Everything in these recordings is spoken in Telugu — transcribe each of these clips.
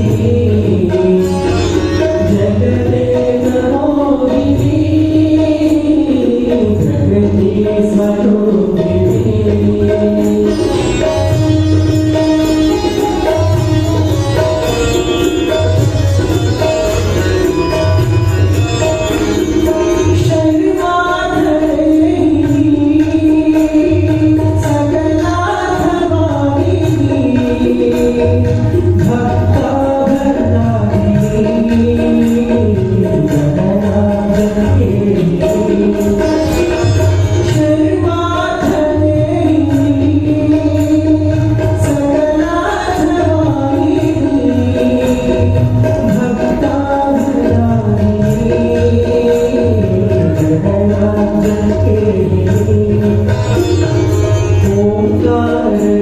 You. God.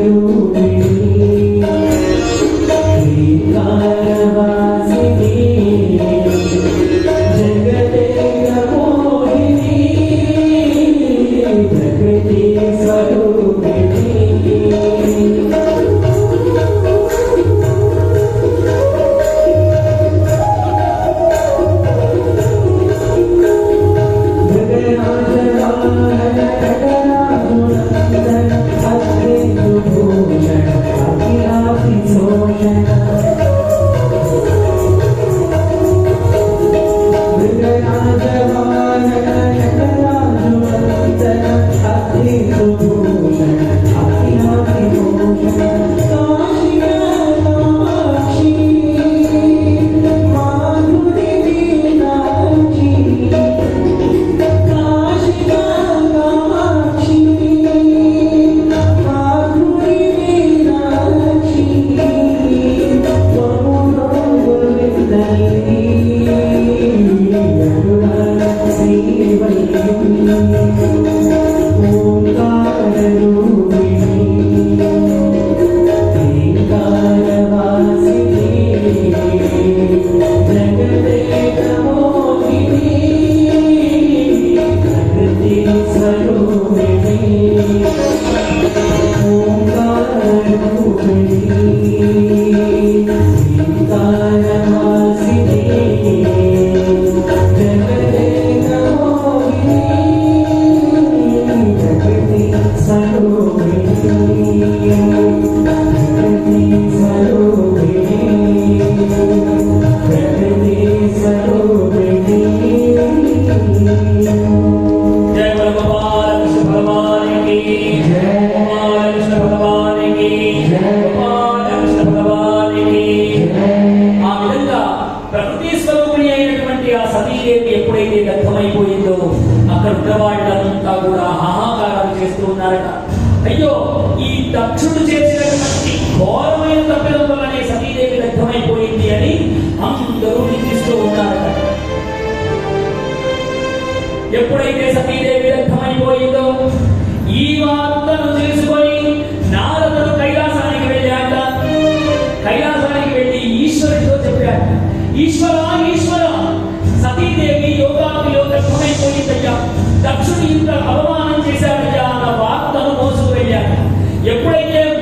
của mình. దేవునికి ఎప్పుడైతే వ్యర్థమైపోయిందో అక్కడ ఉన్నవాళ్ళంతా కూడా హాహాకారాలు చేస్తూ ఉన్నారట. అయ్యో ఈ దక్షుడు చేసినటువంటి ఘోరమైన తప్పిదం వల్లనే సతీదేవి వ్యర్థమైపోయింది అని అందరూ నిందిస్తూ ఉన్నారట. ఎప్పుడైతే సతీదేవి వ్యర్థమైపోయిందో ఈ వార్తను తెలుసుకొని నారదుడు కైలాసానికి వెళ్ళాక కైలాసానికి వెళ్ళి ఈశ్వరుడితో చెప్పాడు. ఈశ్వర break them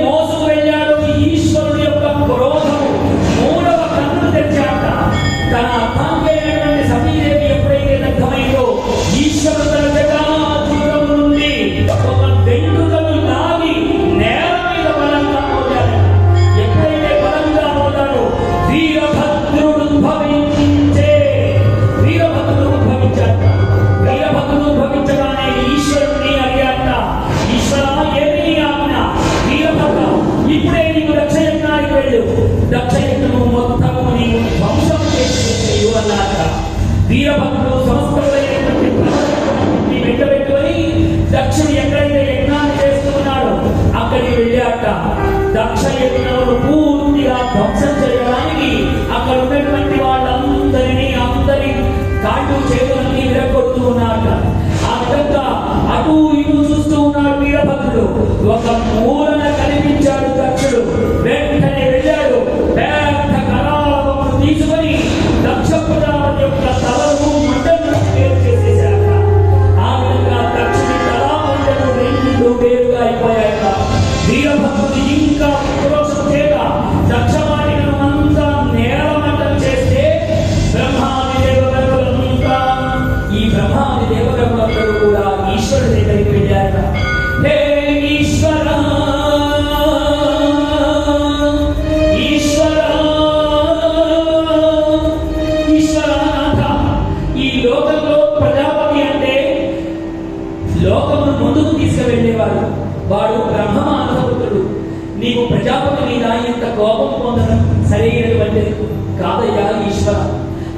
रहा था वीरभद्र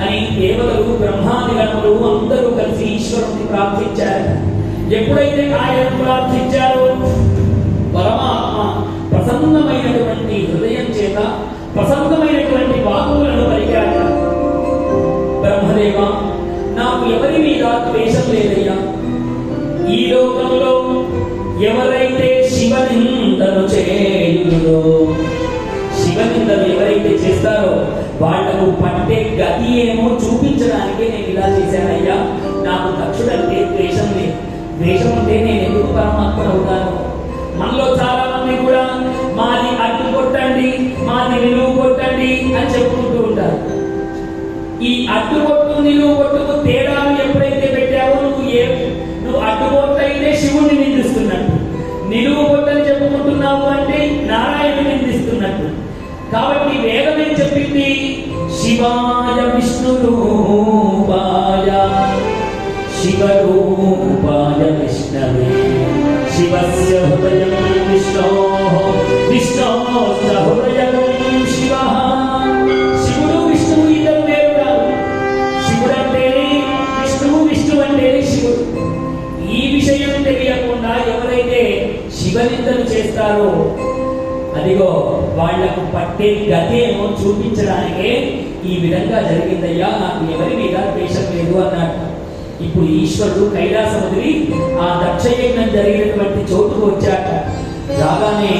అని దేవతలు బ్రహ్మాదిగణములు అందరూ కలిసి ఈశ్వరుని ప్రార్థించారు. ఎప్పుడైతే ఆయన ప్రార్థించారో పరమాత్మ ప్రసన్నమైనటువంటి హృదయం చేత ప్రసన్నమైనటువంటి వాకులను పలికాడు. బ్రహ్మదేవ నాకు ఎవరి మీద ద్వేషం లేదయ్యా? ఈ లోకంలో ఎవరైతే శివనిందను చేయుదో శివనిందను ఎవరైతే చేస్తారో వాళ్ళకు పట్టే గది ఏమో చూపించడానికి నేను ఇలా చేశానయ్యా నాకు దక్షుడంటే ద్వేషం లేదు. ద్వేషం ఉంటే నేను ఎందుకు పరమాత్మ అవుతాను? మనలో చాలా మంది కూడా మాది అడ్డు కొట్టండి మాది నిలువు కొట్టండి అని చెప్పుకుంటూ ఉంటారు. ఈ అడ్డుకొట్టు నిలువు కొట్టుకు తేడాలు ఎప్పుడైతే పెట్టావో నువ్వు ఏ నువ్వు అడ్డు కొట్టయితే శివుణ్ణి నిందిస్తున్నట్టు. నిలువు కొట్టని చెప్పుకుంటున్నావు అంటే నారాయణుని కాబట్టి వేదం ఏం చెప్పింది శివాయ విష్ణు రూపాయ శివరూపాయ విష్ణవే. శివస్య హృదయం విష్ణో. విష్ణోస్య హృదయం వాళ్ళకు పట్టే గతేమో చూపించడానికే ఈ విధంగా జరిగిందయ్యా. నాకు ఎవరి మీద ద్వేషం లేదు అన్నాడు. ఇప్పుడు ఈశ్వరుడు కైలాసం వదిలి ఆ దక్షయజ్ఞం జరిగినటువంటి చోటుకు వచ్చాట. రాగానే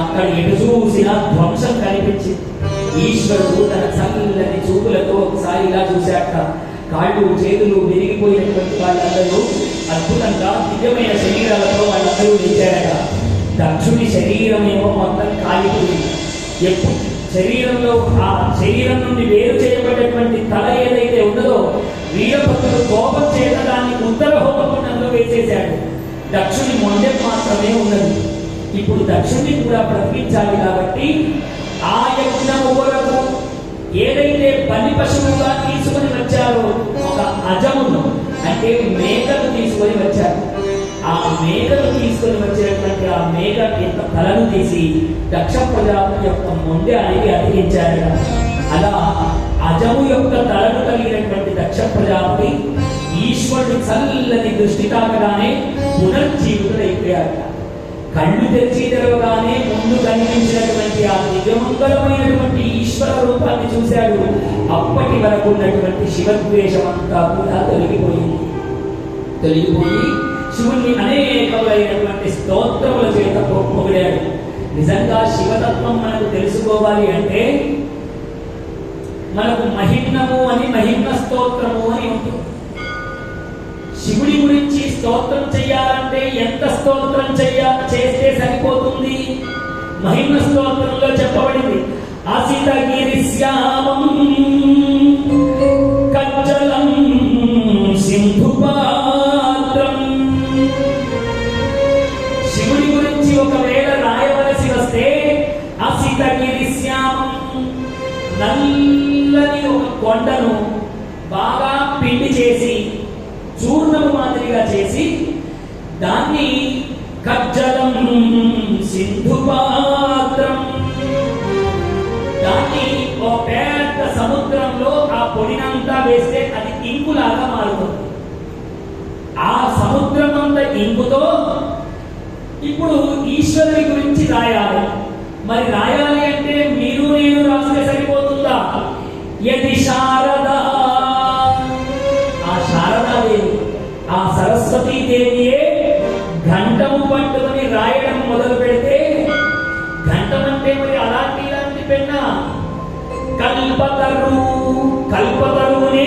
అక్కడ ఎటు చూసిన ధ్వంసం కనిపించింది. ఈశ్వరుడు తన సంగతి చూపులతో ఒకసారి ఇలా చూశాట. కాళ్ళు చేతులు విరిగిపోయినటువంటి వాళ్ళందరూ అద్భుతంగా దివ్యమైన శరీరాలతో వాళ్ళందరూ లేచారట. దక్షుడి శరీరం ఏమో మొత్తం కాలిపోయింది. ఎప్పుడు? శరీరంలో ఆ శరీరం నుండి వేరు చేయబడేటువంటి తల ఏదైతే ఉన్నదో వీరభద్రుడు కోపం చేత దాన్ని ఉత్తర హోమకుండంలో వేసేశాడు. దక్షుని మొండెం మాత్రమే ఉన్నది. ఇప్పుడు దక్షుణ్ణి కూడా బ్రతికించాలి కాబట్టి ఆ యజ్ఞము వరకు ఏదైతే బలి పశువుగా తీసుకొని వచ్చారో ఒక అజమును అంటే మేకను తీసుకొని వచ్చారు. ఆ మేకను తీసుకొని వచ్చినటువంటి ఆ మేక యొక్క తలను తీసి దక్ష ప్రజాపతి యొక్క మొండె అనేది అతికించారు అలా అజము యొక్క తలను కలిగినటువంటి దక్ష ప్రజాపతి ఈశ్వరుడు చల్లని దృష్టి తాకగానే పునర్జీవితుడైపోయాడు కళ్ళు తెరిచి తెరవగానే ముందు కనిపించినటువంటి ఆ నిజమంగళమైనటువంటి ఈశ్వర రూపాన్ని చూశాడు. అప్పటి వరకు ఉన్నటువంటి శివద్వేషం అంతా కూడా తొలగిపోయింది. తొలగిపోయి శివుణ్ణి అనేకమైనటువంటి స్తోత్రముల చేత పొగిడాడు. నిజంగా శివతత్వం మనకు తెలుసుకోవాలి అంటే మనకు మహిమ్నము అని మహిమ స్తోత్రము అని ఉంటుంది. శివుడి గురించి స్తోత్రం చెయ్యాలంటే ఎంత స్తోత్రం చెయ్య చేస్తే సరిపోతుంది? మహిమ స్తోత్రంలో చెప్పబడింది అసితగిరి శ్యామం అసితగిరి శ్యామం నల్లని ఒక కొండను బాగా పిండి చేసి చూర్ణము మాదిరిగా చేసి దాన్ని కజ్జలం సింధుపాత్రం దాన్ని ఒక పెద్ద సముద్రంలో ఆ పొడినంతా వేస్తే అది ఇంకులాగా మారుతుంది. ఆ సముద్రం అంత ఇంకుతో ఇప్పుడు ఈశ్వరుని గురించి రాయాలి. మరి రాయాలి అంటే మీరు నేను రాస్తే సరిపోతుందా? యది శారద. ఆ శారదాదేవి ఆ సరస్వతీ దేవియే ఘంటము పట్టుకుని రాయడం మొదలు పెడితే ఘంటమంటే అంటే మరి అలాంటి ఇలాంటి పెన్న? కల్పతరు కల్పతరువుని